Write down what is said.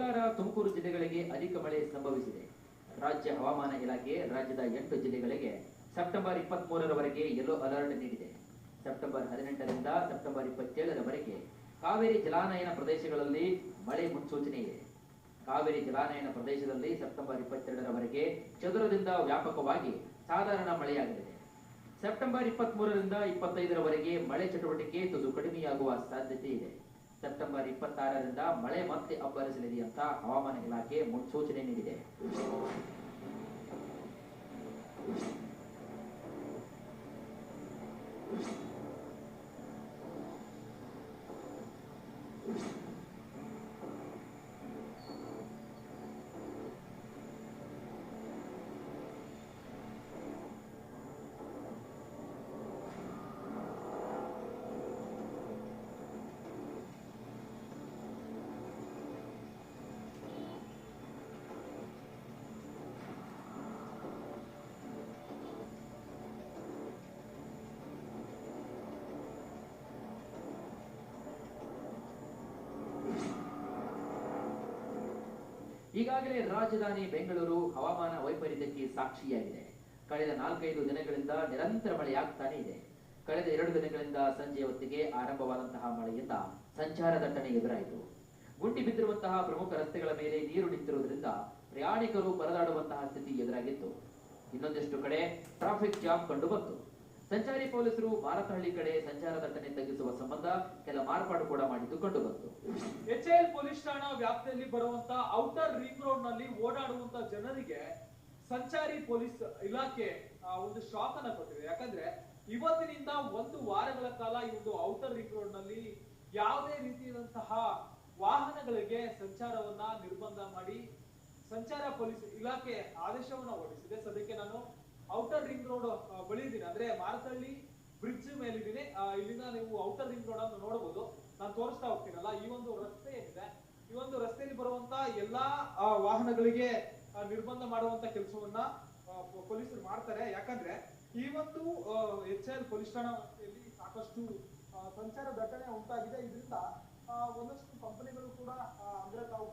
ಕೋಲಾರ, ತುಮಕೂರು ಜಿಲ್ಲೆಗಳಿಗೆ ಅಧಿಕ ಮಳೆ ಸಂಭವಿಸಿದೆ. ರಾಜ್ಯ ಹವಾಮಾನ ಇಲಾಖೆ ರಾಜ್ಯದ ಎಂಟು ಜಿಲ್ಲೆಗಳಿಗೆ ಸೆಪ್ಟೆಂಬರ್ ಇಪ್ಪತ್ತ್ ಮೂರರವರೆಗೆ ಯೆಲ್ಲೋ ಅಲರ್ಟ್ ನೀಡಿದೆ. ಸೆಪ್ಟೆಂಬರ್ ಹದಿನೆಂಟರಿಂದ ಸೆಪ್ಟೆಂಬರ್ ಇಪ್ಪತ್ತೇಳರವರೆಗೆ ಕಾವೇರಿ ಜಲಾನಯನ ಪ್ರದೇಶಗಳಲ್ಲಿ ಮಳೆ ಮುನ್ಸೂಚನೆ ಇದೆ. ಕಾವೇರಿ ಜಲಾನಯನ ಪ್ರದೇಶದಲ್ಲಿ ಸೆಪ್ಟೆಂಬರ್ ಇಪ್ಪತ್ತೆರಡರವರೆಗೆ ಚದುರದಿಂದ ವ್ಯಾಪಕವಾಗಿ ಸಾಧಾರಣ ಮಳೆಯಾಗಲಿದೆ. ಸೆಪ್ಟೆಂಬರ್ ಇಪ್ಪತ್ತ್ ಮೂರರಿಂದ ಇಪ್ಪತ್ತೈದರವರೆಗೆ ಮಳೆ ಚಟುವಟಿಕೆ ತುಸು ಕಡಿಮೆಯಾಗುವ ಸಾಧ್ಯತೆ ಇದೆ. ಸೆಪ್ಟೆಂಬರ್ ಇಪ್ಪತ್ತಾರರಿಂದ ಮಳೆ ಮತ್ತೆ ಅಬ್ಬರಿಸಲಿದೆ ಅಂತ ಹವಾಮಾನ ಇಲಾಖೆ ಮುನ್ಸೂಚನೆ ನೀಡಿದೆ. ಈಗಾಗಲೇ ರಾಜಧಾನಿ ಬೆಂಗಳೂರು ಹವಾಮಾನ ವೈಪರೀತ್ಯಕ್ಕೆ ಸಾಕ್ಷಿಯಾಗಿದೆ. ಕಳೆದ ನಾಲ್ಕೈದು ದಿನಗಳಿಂದ ನಿರಂತರ ಮಳೆಯಾಗ್ತಾನೆ ಇದೆ. ಕಳೆದ ಎರಡು ದಿನಗಳಿಂದ ಸಂಜೆ ಹೊತ್ತಿಗೆ ಆರಂಭವಾದಂತಹ ಮಳೆಯಿಂದ ಸಂಚಾರ ದಟ್ಟಣೆ ಎದುರಾಯಿತು. ಗುಂಡಿ ಬಿದ್ದಿರುವಂತಹ ಪ್ರಮುಖ ರಸ್ತೆಗಳ ಮೇಲೆ ನೀರು ನಿಂತಿರುವುದರಿಂದ ಪ್ರಯಾಣಿಕರು ಪರದಾಡುವಂತಹ ಸ್ಥಿತಿ ಎದುರಾಗಿತ್ತು. ಇನ್ನೊಂದಿಷ್ಟು ಕಡೆ ಟ್ರಾಫಿಕ್ ಜಾಮ್ ಕಂಡು ಬಂತು. ಸಂಚಾರಿ ಪೊಲೀಸರು ಮಾರತಹಳ್ಳಿ ಕಡೆ ಸಂಚಾರ ದಟ್ಟಣೆ ತಗ್ಗಿಸುವ ಸಂಬಂಧ ಕೆಲ ಮಾರ್ಪಾಡು ಕೂಡ ಮಾಡಿದ್ದು ಕಂಡು ಬಂತು ಎಚ್ಎಎಲ್ ಪೊಲೀಸ್ ಠಾಣಾ ವ್ಯಾಪ್ತಿಯಲ್ಲಿ ಬರುವಂತ ಔಟರ್ ರಿಂಗ್ ರೋಡ್ನಲ್ಲಿ ಓಡಾಡುವಂತ ಜನರಿಗೆ ಸಂಚಾರಿ ಪೊಲೀಸ್ ಇಲಾಖೆ ಒಂದು ಶಾಕ್ ಅನ್ನ ಕೊಟ್ಟಿದೆ. ಯಾಕಂದ್ರೆ ಇವತ್ತಿನಿಂದ ಒಂದು ವಾರಗಳ ಕಾಲ ಈ ಒಂದು ಔಟರ್ ರಿಂಗ್ ರೋಡ್ನಲ್ಲಿ ಯಾವುದೇ ರೀತಿಯಾದಂತಹ ವಾಹನಗಳಿಗೆ ಸಂಚಾರವನ್ನ ನಿರ್ಬಂಧ ಮಾಡಿ ಸಂಚಾರ ಪೊಲೀಸ್ ಇಲಾಖೆ ಆದೇಶವನ್ನ ಹೊರಡಿಸಿದೆ. ಸದ್ಯಕ್ಕೆ ನಾನು ಔಟರ್ ರಿಂಗ್ ರೋಡ್ ಬಳಿ ಇದ್ದೀನಿ ಅಂದ್ರೆ ಮಾರತಳ್ಳಿ ಬ್ರಿಡ್ಜ್ ಮೇಲಿದ್ದೀನಿ. ಇಲ್ಲಿಂದ ನೀವು ಔಟರ್ ರಿಂಗ್ ರೋಡ್ ಅನ್ನು ನೋಡಬಹುದು. ನಾನು ತೋರಿಸ್ತಾ ಹೋಗ್ತೀನಲ್ಲ, ಈ ಒಂದು ರಸ್ತೆ ಏನಿದೆ? ಈ ಒಂದು ರಸ್ತೆಯಲ್ಲಿ ಬರುವಂತ ಎಲ್ಲಾ ವಾಹನಗಳಿಗೆ ನಿರ್ಬಂಧ ಮಾಡುವಂತ ಕೆಲಸವನ್ನ ಪೊಲೀಸರು ಮಾಡ್ತಾರೆ. ಯಾಕಂದ್ರೆ ಈ ಒಂದು ಎಚ್ ಎಲ್ ಪೊಲೀಸ್ ಠಾಣಾ ವ್ಯಾಪ್ತಿಯಲ್ಲಿ ಸಾಕಷ್ಟು ಸಂಚಾರ ದಟ್ಟಣೆ ಉಂಟಾಗಿದೆ. ಇದರಿಂದ ಒಂದಷ್ಟು ಕಂಪನಿಗಳು ಕೂಡ ಅಂದ್ರೆ ತಾವು